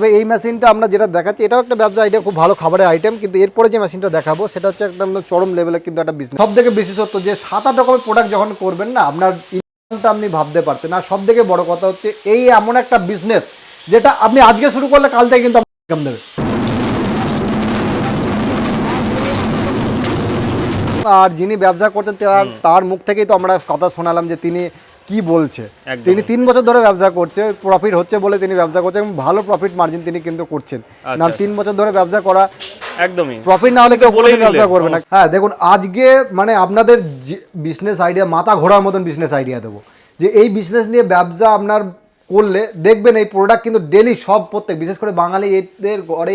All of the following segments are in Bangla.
তবে এই মেশিনটা আমরা যেটা দেখাচ্ছি এটাও একটা ব্যবসা আইডিয়া খুব ভালো খাবারের আইটেম কিন্তু এরপরে যে মেশিনটা দেখাবো সেটা হচ্ছে একদম চরম লেভেলে কিন্তু একটা বিজনেস সব থেকে বিশেষত্ব যে সাত আট রকমের প্রোডাক্ট যখন করবেন না আপনার ইনকামটা আপনি ভাবতে পারছেন। আর সব থেকে বড় কথা হচ্ছে এই এমন একটা বিজনেস যেটা আপনি আজকে শুরু করলে কাল থেকে কিন্তু ইনকাম দেবে। আর যিনি ব্যবসা করছেন তার মুখ থেকেই তো আমরা কথা শোনালাম যে তিনি কি বলছে? তিনি তিন বছর ধরে ব্যবসা করছে প্রফিট হচ্ছে বলে তিনি ব্যবসা করছেন ভালো প্রফিট মার্জিন তিনি কিন্তু করছেন। না আচ্ছা। তিন বছর ধরে ব্যবসা করা একদমই। প্রফিট না হলে কেউ বলেই ব্যবসা করবে না। হ্যাঁ দেখুন আজকে মানে আপনাদের বিজনেস আইডিয়া মাথা ঘোরার মতন বিজনেস আইডিয়া দেবো। যে এই বিজনেস নিয়ে ব্যবসা আপনার করলে দেখবেন এই প্রোডাক্ট কিন্তু ডেলি সব প্রত্যেক বিশেষ করে বাঙালি এদের ঘরে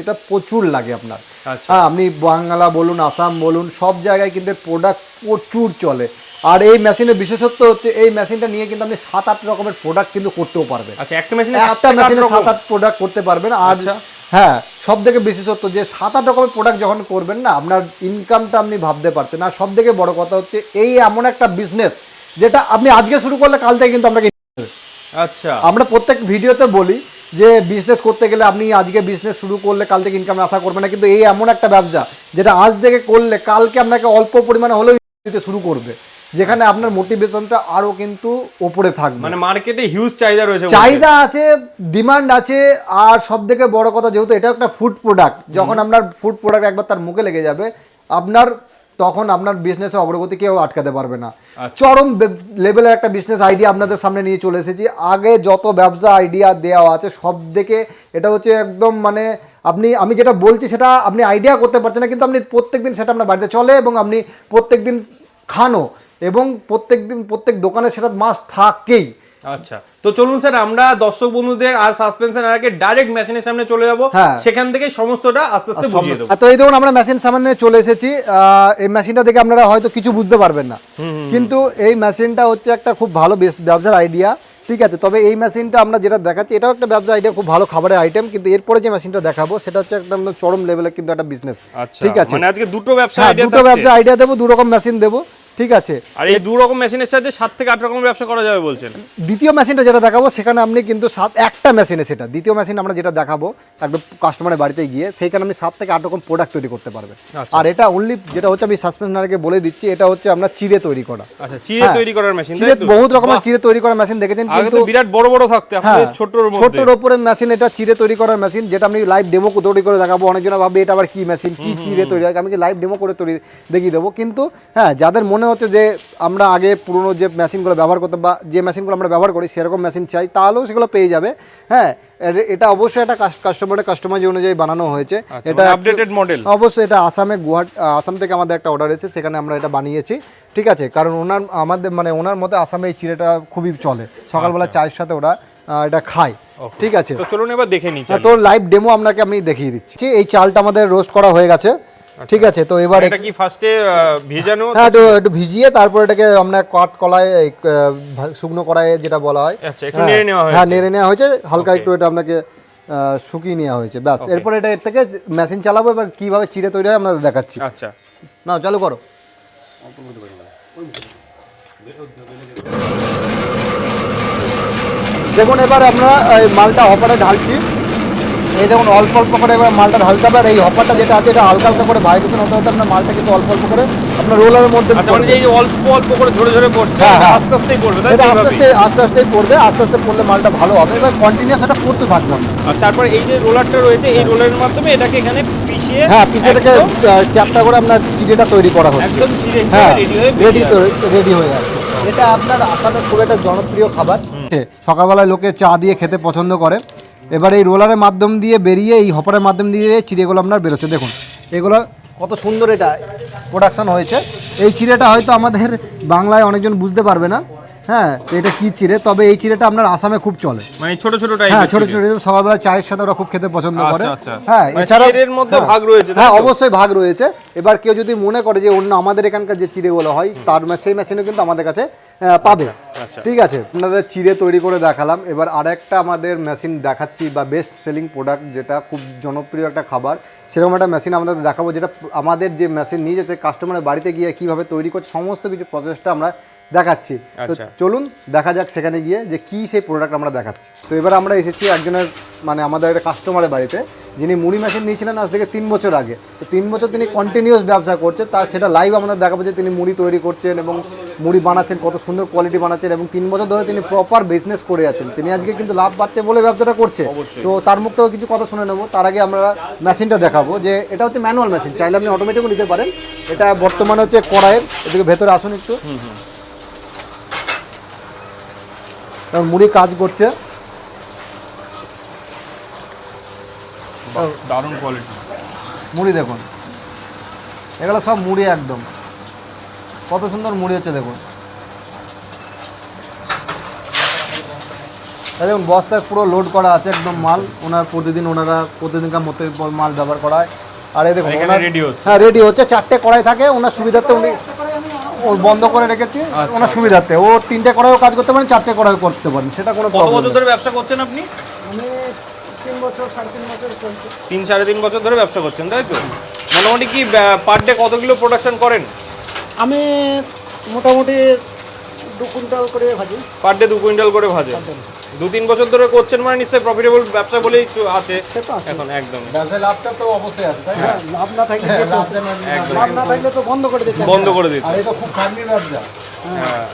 এটা প্রচুর লাগে আপনার। আচ্ছা। হ্যাঁ আপনি বাংলা বলুন আসাম বলুন সব জায়গায় কিন্তু প্রোডাক্ট প্রচুর চলে। আর এই মেশিনের বিশেষত্ব হচ্ছে এই মেশিনটা নিয়ে কিন্তু আপনি সাত আট রকমের প্রোডাক্ট কিন্তু করতেও পারবেন। আচ্ছা একটা মেশিনে একটা মেশিনে সাত আট প্রোডাক্ট করতে পারবেন। আর আচ্ছা। হ্যাঁ সব থেকে বিশেষত্ব যে সাত আট রকমের প্রোডাক্ট যখন করবেন না আপনার ইনকামটা আপনি ভাবতে পারছেন। আর সব থেকে বড় কথা হচ্ছে এই এমন একটা বিজনেস যেটা আপনি আজকে শুরু করলে কাল থেকে কিন্তু আপনাকে আচ্ছা। আমরা প্রত্যেক ভিডিওতে বলি যে বিজনেস করতে গেলে আপনি আজকে বিজনেস শুরু করলে কাল থেকে ইনকাম আশা করবেন না। কিন্তু এই এমন একটা ব্যবসা যেটা আজ থেকে করলে কালকে আপনাকে অল্প পরিমাণে হলেও দিতে শুরু করবে। যেখানে আপনার মোটিভেশনটা আরও কিন্তু ওপরে থাকবে। মানে মার্কেটে হিউজ চাহিদা রয়েছে চাহিদা আছে ডিমান্ড আছে আর সব থেকে বড় কথা যেহেতু এটা একটা ফুড প্রোডাক্ট যখন আপনার ফুড প্রোডাক্ট একবার তার মুখে লেগে যাবে আপনার তখন আপনার বিজনেসে অগ্রগতি কেউ আটকাতে পারবে না। আচ্ছা। চরম লেভেলের একটা বিজনেস আইডিয়া আপনাদের সামনে নিয়ে চলে এসেছি। আগে যত ব্যবসা আইডিয়া দেওয়া আছে সব থেকে এটা হচ্ছে একদম মানে আপনি আমি যেটা বলছি সেটা আপনি আইডিয়া করতে পারছেন না কিন্তু আপনি প্রত্যেকদিন সেটা আপনার বাড়িতে চলে এবং আপনি প্রত্যেকদিন খানো এবং প্রত্যেকদিন প্রত্যেক দোকানে সেটা মাস থাকেই। আচ্ছা তো চলুন স্যার আমরা দর্শক বন্ধুদের আর সাসপেন্সের আগে ডাইরেক্ট মেশিনের সামনে চলে যাব। হ্যাঁ। সেখান থেকে সমস্তটা আস্তে আস্তে বুঝিয়ে দেবো। তো এই দেখুন আমরা মেশিন সামনে চলে এসেছি। এই মেশিনটা দেখে আপনারা হয়তো কিছু বুঝতে পারবেন না। কিন্তু এই মেশিনটা হচ্ছে একটা খুব ভালো বেস- ব্যবসার আইডিয়া ঠিক আছে তবে এই মেশিনটা আমরা যেটা দেখাচ্ছি এটাও একটা ব্যবসা আইডিয়া খুব ভালো খাবারের আইটেম কিন্তু এরপরে যে মেশিনটা দেখাবো সেটা হচ্ছে একদম চরম লেভেলে কিন্তু একটা বিজনেস আচ্ছা ঠিক আছে। মানে আজকে দুটো ব্যবসা হ্যাঁ দুটো ব্যবসা আইডিয়া দেবো দু রকম মেশিন দেবো। ঠিক আছে। আর এই দু রকম মেশিনের সাথে সাত থেকে আট রকম ব্যবসা করা যাবে বলছেন? দ্বিতীয় মেশিনটা যেটা দেখাবো সেখানে আপনি কিন্তু সাত একটা মেশিনে সেটা। দ্বিতীয় মেশিন আমরা যেটা দেখাবো একদম কাস্টমারের বাড়িতে গিয়ে সেইখানে আপনি সাত থেকে আট রকম প্রোডাক্ট তৈরি করতে পারবেন। আচ্ছা। আর এটা অনলি যেটা হচ্ছে আমি সাসপেন্সারকে বলে দিচ্ছি এটা হচ্ছে আমরা চিড়ে তৈরি করা। আচ্ছা চিড়ে হ্যাঁ। তৈরি করার মেশিন চিড়ে বহুত রকমের চিড়ে তৈরি করার মেশিন দেখেছেন আগে কিন্তু বিরাট বড় বড় থাকতো এখন হ্যাঁ বেশ ছোটর ছোট্টর মেশিন এটা চিড়ে তৈরি করার মেশিন যেটা আমি লাইভ ডেমো তৈরি করে দেখাবো। অনেকজন ভাবে এটা আবার কি মেশিন কি চিড়ে তৈরি হয়। আমি লাইভ ডেমো করে তৈরি দেখিয়ে দেবো। কিন্তু হ্যাঁ যাদের মনে হচ্ছে যে আমরা আগে পুরনো যে মেশিনগুলো ব্যবহার করতাম বা যে মেশিনগুলো আমরা ব্যবহার করি সেরকম মেশিন চাই তাহলেও সেগুলো পেয়ে যাবে। হ্যাঁ এটা অবশ্যই একটা কাস্টমারের কাস্টমাইজ অনুযায়ী বানানো হয়েছে। এটা এটা আপডেটেড মডেল অবশ্যই এটা আসামে গুয়াহাটি আসাম থেকে আমাদের একটা অর্ডার এসেছে সেখানে আমরা এটা বানিয়েছি। ঠিক আছে কারণ ওনার আমাদের মানে ওনার মতে আসামে এই চিড়েটা খুবই চলে। সকালবেলা চায়ের সাথে ওরা এটা খায়। ঠিক আছে। তো চলুন এবার দেখে নিই হ্যাঁ, তো লাইভ ডেমো আপনাকে আমি দেখিয়ে দিচ্ছি। এই চালটা আমাদের রোস্ট করা হয়ে গেছে। ঠিক আছে তো এবার এটা কি ফার্স্টে ভেজানো? হ্যাঁ একটু একটু ভিজিয়ে তারপর এটাকে আমরা কাট কলায় শুকনো কড়াইয়ে যেটা বলা হয়। আচ্ছা একটু নেড়ে নেওয়া হ্যাঁ হয়েছে নেড়ে নেওয়া হয়েছে হালকা একটু এটা আপনাকে শুকিয়ে নেওয়া হয়েছে ব্যাস। এরপর এটা এর থেকে মেশিন চালাবো এবার কীভাবে চিড়ে তৈরি হয় আপনাদের দেখাচ্ছি। আচ্ছা। না চালু করো। দেখুন এবার আমরা মালটা হপারে ঢালছি। এই দেখুন অল্প অল্প করে এবার মালটা ঢালতে হবে আর এই হপারটা যেটা আছে এটা হালকা হালকা করে ভাইব্রেশন হতে হতে আপনার মালটা কিন্তু অল্প অল্প করে আপনার রোলারের মধ্যে আচ্ছা মানে অল্প অল্প করে ঝরে ঝরে পড়ছে হ্যাঁ, হ্যাঁ। আস্তে আস্তেই পড়বে এটা আস্তে আস্তে আস্তে আস্তেই পড়বে আস্তে আস্তে পড়লে মালটা ভালো হবে। এবার কন্টিনিউস এটা পড়তে থাকবে। আর তারপর এই যে রোলারটা রয়েছে এই রোলারের মাধ্যমে এটাকে এখানে পিষিয়ে হ্যাঁ পিছেটাকে একদম- চ্যাপটা করে আপনার চিড়েটা তৈরি করা হচ্ছে। একদম চিড়ে হ্যাঁ রেডি হয়ে রেডি হয়ে আসছে এটা আপনার আসামের খুব একটা জনপ্রিয় খাবার। সকালবেলায় লোকে চা দিয়ে খেতে পছন্দ করে। এবার এই রোলারের মাধ্যম দিয়ে বেরিয়ে, এই হপারের মাধ্যম দিয়ে চিড়েগুলো আপনার বেরোচ্ছে। দেখুন, এগুলো কত সুন্দর এটা প্রোডাকশন হয়েছে। এই চিড়েটা হয়তো আমাদের বাংলায় অনেকজন বুঝতে পারবে না। হ্যাঁ এটা কি চিড়ে? তবে এই চিড়েটা আপনার আসামে খুব চলে। মানে ছোট ছোট টাইপের হ্যাঁ ছোট ছোট সকালবেলা চায়ের সাথে ওরা খুব খেতে পছন্দ করে। আচ্ছা, আচ্ছা। হ্যাঁ মানে এছাড়া চিড়ের মধ্যেও ভাগ রয়েছে, হ্যাঁ অবশ্যই ভাগ রয়েছে। এবার কেউ যদি মনে করে যে অন্য আমাদের এখানকার যে চিড়েগুলো হয় তার সেই মেশিনও কিন্তু আমাদের কাছে পাবে। আচ্ছা। ঠিক আছে আপনাদের চিড়ে তৈরি করে দেখালাম। এবার আরেকটা আমাদের মেশিন দেখাচ্ছি বা বেস্ট সেলিং প্রোডাক্ট যেটা খুব জনপ্রিয় একটা খাবার সেরকম একটা মেশিন আমাদের দেখাবো যেটা আমাদের যে মেশিন নিয়ে যেতে কাস্টমারের বাড়িতে গিয়ে কীভাবে তৈরি করছে সমস্ত কিছু প্রচেষ্টা আমরা দেখাচ্ছি। তো আচ্ছা। চলুন দেখা যাক সেখানে গিয়ে যে কি সেই প্রোডাক্ট আমরা দেখাচ্ছি। তো এবার আমরা এসেছি একজনের মানে আমাদের একটা কাস্টমারের বাড়িতে যিনি মুড়ি মেশিন নিয়েছিলেন আজ থেকে তিন বছর আগে। তো তিন বছর তিনি কন্টিনিউয়াস ব্যবসা করছে তার সেটা লাইভ আমাদের দেখাবো যে তিনি মুড়ি তৈরি করছেন এবং মুড়ি বানাচ্ছেন কত সুন্দর কোয়ালিটি বানাচ্ছেন এবং তিন বছর ধরে তিনি প্রপার বিজনেস করে আছেন। তিনি আজকে কিন্তু লাভ পাচ্ছে বলে ব্যবসাটা করছে। তো তার মুখ থেকেও কিছু কথা শুনে নেব। তার আগে আমরা মেশিনটা দেখাবো যে এটা হচ্ছে ম্যানুয়াল মেশিন চাইলে আপনি অটোমেটিকও নিতে পারেন। এটা বর্তমানে হচ্ছে কড়াইয়ের এদিকে ভেতরে আসুন একটু। এবং মুড়ি কাজ করছে। দারুণ কোয়ালিটি মুড়ি দেখুন। এগুলো সব মুড়ি একদম। কত সুন্দর মুড়ি হচ্ছে দেখুন। দেখুন বস্তায় পুরো লোড করা আছে একদম মাল। ওনার প্রতিদিন ওনারা প্রতিদিনকার মতো মাল ব্যবহার করা হয় আর এই দেখুন। হ্যাঁ রেডি হচ্ছে। চারটে কড়াই থাকে। ওনার সুবিধার্থে উনি বন্ধ করে রেখেছি আচ্ছা। ওনার সুবিধাতে। ও তিনটে কড়াইও কাজ করতে পারেন চারটে কড়াইও করতে পারেন সেটা কোনো কত বছর ধরে ব্যবসা করছেন আপনি? আমি তিন বছর সাড়ে তিন বছর চলছে। তিন সাড়ে তিন বছর ধরে ব্যবসা করছেন তাই তো? মোটামুটি কি পার ডে কত কিলো প্রোডাকশন করেন? আমি মোটামুটি দু কুইন্টাল করে ভাজি। পার ডে দু কুইন্টাল করে ভাজে দু তিন বছর ধরে করছেন মানে নিশ্চয়ই প্রফিটেবল ব্যবসা বলেই আছে। সে তো আছে। এখন একদম। ব্যবসায় লাভটা তো অবশ্যই আছে তাই না? হ্যাঁ, লাভ না থাকলে হ্যাঁ, লাভ না- একদম। থাকলে তো বন্ধ করে দিতে বন্ধ করে দিতে আর এটা খুব খাটনির ব্যবসা। হ্যাঁ।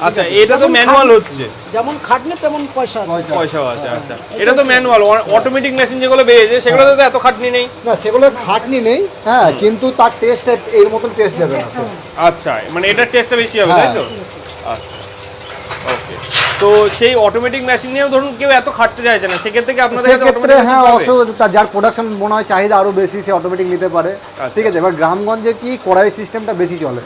আচ্ছা এটা তো ম্যানুয়াল হচ্ছে। যেমন খাটনি তেমন পয়সা আছে। পয়সা পয়সাও আছে আচ্ছা। এটা তো ম্যানুয়াল অটোমেটিক মেশিন যেগুলো বেরিয়েছে সেগুলোতে তো এত খাটনি নেই। না সেগুলো খাটনি নেই হ্যাঁ কিন্তু তার টেস্ট এর মতন টেস্ট দেবে না আচ্ছা মানে এটার টেস্টটা বেশি হবে তাই তো? আচ্ছা। ওকে তো সেই অটোমেটিক মেশিন নিয়েও ধরুন কেউ এত খাটতে চাইছে না সেক্ষেত্রে কি আপনাদের কাছে সেক্ষেত্রে হ্যাঁ তার যার প্রোডাকশন মনে হয় চাহিদা আরও বেশি সে অটোমেটিক নিতে পারে। ঠিক আছে এবার গ্রামগঞ্জে কি কড়াই সিস্টেমটা বেশি চলে?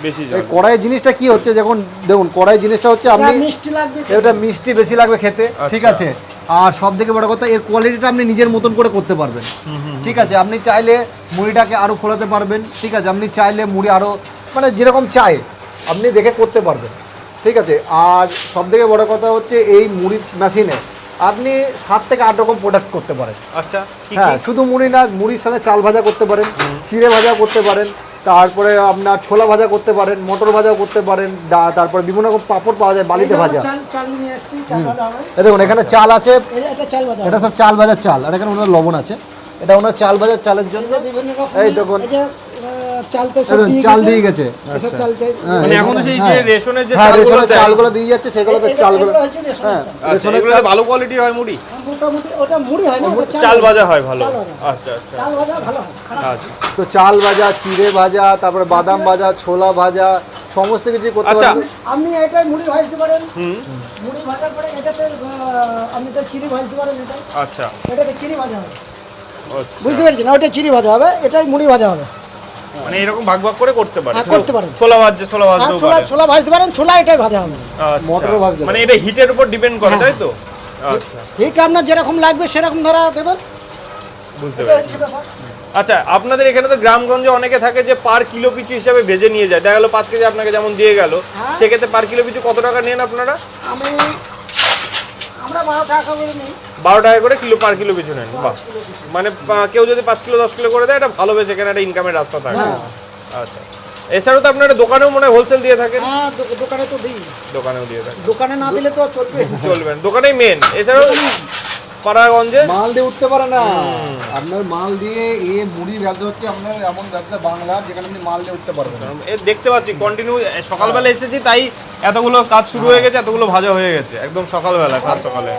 কড়াই জিনিসটা কি হচ্ছে যখন দেখুন কড়াই জিনিসটা হচ্ছে আপনি এটা মিষ্টি লাগবে এটা মিষ্টি বেশি লাগবে খেতে ঠিক আচ্ছা। আছে। আর সব থেকে বড় কথা এর কোয়ালিটিটা আপনি নিজের মতন করে করতে পারবেন। ঠিক আছে আপনি চাইলে মুড়িটাকে আরও ফোলাতে পারবেন ঠিক আছে আপনি চাইলে মুড়ি আরও মানে যেরকম চাই আপনি দেখে করতে পারবেন। ঠিক আছে আর সব থেকে বড় কথা হচ্ছে এই মুড়ি মেশিনে আপনি সাত থেকে আট রকম প্রোডাক্ট করতে পারেন। আচ্ছা হ্যাঁ শুধু মুড়ি না মুড়ির সঙ্গে চাল ভাজা করতে পারেন চিড়ে ভাজা করতে পারেন তারপরে আপনার ছোলা ভাজা করতে পারেন মটর ভাজা করতে পারেন তারপরে বিভিন্ন রকম পাপড় পাওয়া যায় বালিতে ভাজা। চাল চাল নিয়ে এসেছি চাল ভাজা হবে। এ দেখুন এখানে চাল আছে। এটা চাল ভাজা এটা সব চাল ভাজার চাল আর এখানে ওনার লবণ আছে। এটা ওনার চাল ভাজার চালের জন্য এই দেখুন। চাল তো সব দেখুন, দিয়ে গেছে। দিয়ে গেছে। এসব চাল মানে এখন সেই যে। রেশনের যে রেশনের চালগুলো দিয়ে যাচ্ছে সেগুলোতে এগুলো- চালগুলো এগুলো হচ্ছে রেশনের হ্যাঁ রেশনের চাল ভালো কোয়ালিটির হয় মুড়ি? মোটামুটি ওটা মুড়ি হয় না চাল ভাজা হয় ভালো। আচ্ছা আচ্ছা। চাল ভাজা ভালো হয় খারাপ হয়। না। আচ্ছা। তো চাল ভাজা চিড়ে ভাজা তারপরে বাদাম ভাজা ছোলা ভাজা সমস্ত কিছু করতে আচ্ছা। পারবেন। আপনি এটাই মুড়ি ভাজতে পারেন। হুম। মুড়ি ভাজার পরে এটাতে আপনি তো চিড়ি ভাজতে পারেন এটা। আচ্ছা। এটাতে চিড়ি ভাজা হবে। আচ্ছা। বুঝতে পেরেছেন? ওটা চিড়ি ভাজা হবে এটাই মুড়ি ভাজা হবে। মানে এরকম ভাগ ভাগ করে করতে পারে। হ্যাঁ, করতে পারেন। ছোলা ভাজছে ছোলা আর ভাজতেও ছোলা ছোলা ভাজতে পারেন ছোলা এটাই ভাজা হবে। আচ্ছা। মটরও ভাজতে মানে এটা হিটের উপর ডিপেন্ড করে হ্যাঁ। তাই তো? আচ্ছা। এইটা আপনার যেরকম লাগবে সেরকম ধরা দেবেন। বুঝতে পেরেছি। আচ্ছা আপনাদের এখানে তো গ্রামগঞ্জে অনেকে থাকে যে পার কিলো পিছু হিসাবে ভেজে নিয়ে যায়। দেখা গেলো পাঁচ কেজি আপনাকে যেমন দিয়ে গেল হ্যাঁ। সেক্ষেত্রে পার কিলো পিছু কত টাকা নেন আপনারা? আমি আমরা বারো টাকা করে নিই। বারো টাকা করে কিলো পার কিলো পিছু নেন বাহ। মানে কেউ যদি পাঁচ কিলো দশ কিলো করে দেয় এটা ভালো বেশ এখানে একটা ইনকামের রাস্তা থাকে। হ্যাঁ। আচ্ছা। এছাড়াও তো আপনারা দোকানেও মনে হোলসেল দিয়ে থাকেন? হ্যাঁ দোকানে তো দিই। দোকানেও দিয়ে থাকেন। দোকানে না দিলে তো চলবে চলবেন। দোকানেই মেন এছাড়াও পাড়াগঞ্জে? মাল দিয়ে উঠতে পারে না। আপনার মাল দিয়ে এ মুড়ি ব্যবসা হচ্ছে আপনার এমন ব্যবসা বাংলার যেখানে আপনি মাল দিয়ে উঠতে পারবেন এ দেখতে পাচ্ছি কন্টিনিউ সকালবেলা এসেছি তাই এতগুলো কাজ শুরু হয়ে গেছে এতগুলো ভাজা হয়ে গেছে। একদম সকালবেলা কাজ সকালে।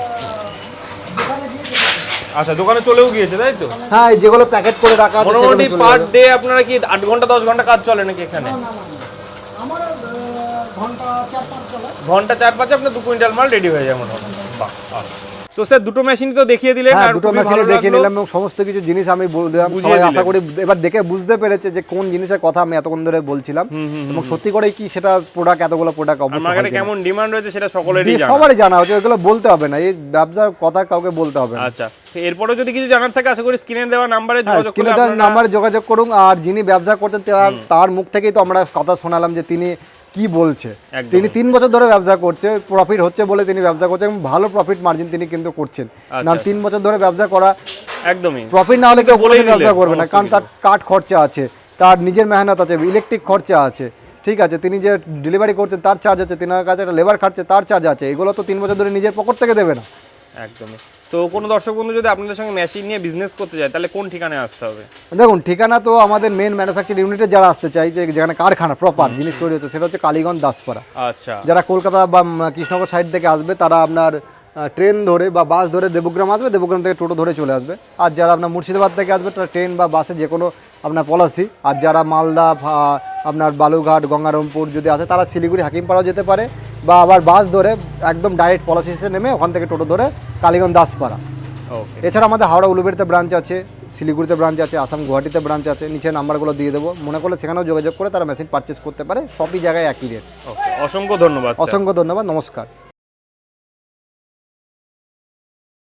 আচ্ছা দোকানে চলেও গিয়েছে তাই তো? হ্যাঁ যেগুলো প্যাকেট করে রাখা আছে সেগুলো মোটামুটি পার ডে আপনারা কি আট ঘণ্টা দশ ঘণ্টা কাজ চলে নাকি এখানে? আমার ঘণ্টা চার পাঁচ চলে। ঘণ্টা চার পাঁচে আপনার দু কুইন্টাল মাল রেডি হয়ে যায় মোটামুটি। বাহ। তো স্যার দুটো মেশিন তো দেখিয়ে দিলেন হ্যাঁ আর দুটো খুবই মেশিনে ভালো নিলাম এবং সমস্ত কিছু জিনিস আমি বললাম সবাই আশা করি এবার দেখে বুঝতে পেরেছে যে কোন জিনিসের কথা আমি এতক্ষণ ধরে বলছিলাম। এবং সত্যি করে কি সেটা প্রোডাক্ট এতগুলো প্রোডাক্ট অবশ্যই মার্কেটে কেমন ডিমান্ড রয়েছে সেটা সকলেরই জানা। সবারই জানা হচ্ছে এগুলো বলতে হবে না। এই ব্যবসার কথা কাউকে বলতে হবে না। আচ্ছা তো এরপরেও যদি কিছু জানার থাকে আশা করি স্ক্রিনে দেওয়া নাম্বারে হ্যাঁ যোগাযোগ স্ক্রিনে করে নাম্বারে যোগাযোগ করুন। আর যিনি ব্যবসা করছেন তার তার মুখ থেকেই তো আমরা কথা শোনালাম যে তিনি কি বলছে? তিনি তিন বছর ধরে ব্যবসা করছে প্রফিট হচ্ছে বলে তিনি ব্যবসা করছেন ভালো প্রফিট মার্জিন তিনি কিন্তু করছেন। না আচ্ছা। তিন বছর ধরে ব্যবসা করা একদমই। প্রফিট না হলে কেউ কোনোদিন ব্যবসা করবে না কারণ তার কাঠ খরচা আছে তার নিজের মেহনত আছে ইলেকট্রিক খরচা আছে ঠিক আছে? তিনি যে ডেলিভারি করছেন তার চার্জ আছে তিনার কাছে একটা লেবার খাটছে তার চার্জ আছে এগুলো তো তিন বছর ধরে নিজের পকেট থেকে দেবে না। একদমই। তো কোনো দর্শক বন্ধু যদি আপনাদের সঙ্গে মেশিন নিয়ে বিজনেস করতে যায় তাহলে কোন ঠিকানায় আসতে হবে? দেখুন ঠিকানা তো আমাদের মেন ম্যানুফ্যাকচার ইউনিটে যারা আসতে চাই যে যেখানে কারখানা প্রপার জিনিস তৈরি হচ্ছে সেটা হচ্ছে কালীগঞ্জ দাসপাড়া। আচ্ছা। যারা কলকাতা বা কৃষ্ণনগর সাইড থেকে আসবে তারা আপনার ট্রেন ধরে বা বাস ধরে দেবগ্রাম আসবে দেবগ্রাম থেকে টোটো ধরে চলে আসবে। আর যারা আপনার মুর্শিদাবাদ থেকে আসবে তারা ট্রেন বা বাসে যে কোনো আপনার পলাশি আর যারা মালদা আপনার বালুঘাট গঙ্গারামপুর যদি আসে তারা শিলিগুড়ি হাকিমপাড়াও যেতে পারে। বা আবার বাস ধরে একদম ডাইরেক্ট পলাশি এসে নেমে ওখান থেকে টোটো ধরে কালীগঞ্জ দাসপাড়া। এছাড়া আমাদের হাওড়া উলুবেড়িতে ব্রাঞ্চ আছে শিলিগুড়িতে ব্রাঞ্চ আছে আসাম গুয়াহাটিতে ব্রাঞ্চ আছে নিচে নাম্বারগুলো দিয়ে দেবো। মনে করলে সেখানেও যোগাযোগ করে তারা মেশিন পারচেস করতে পারে সবই জায়গায় একই রেট অসংখ্য ধন্যবাদ অসংখ্য ধন্যবাদ নমস্কার।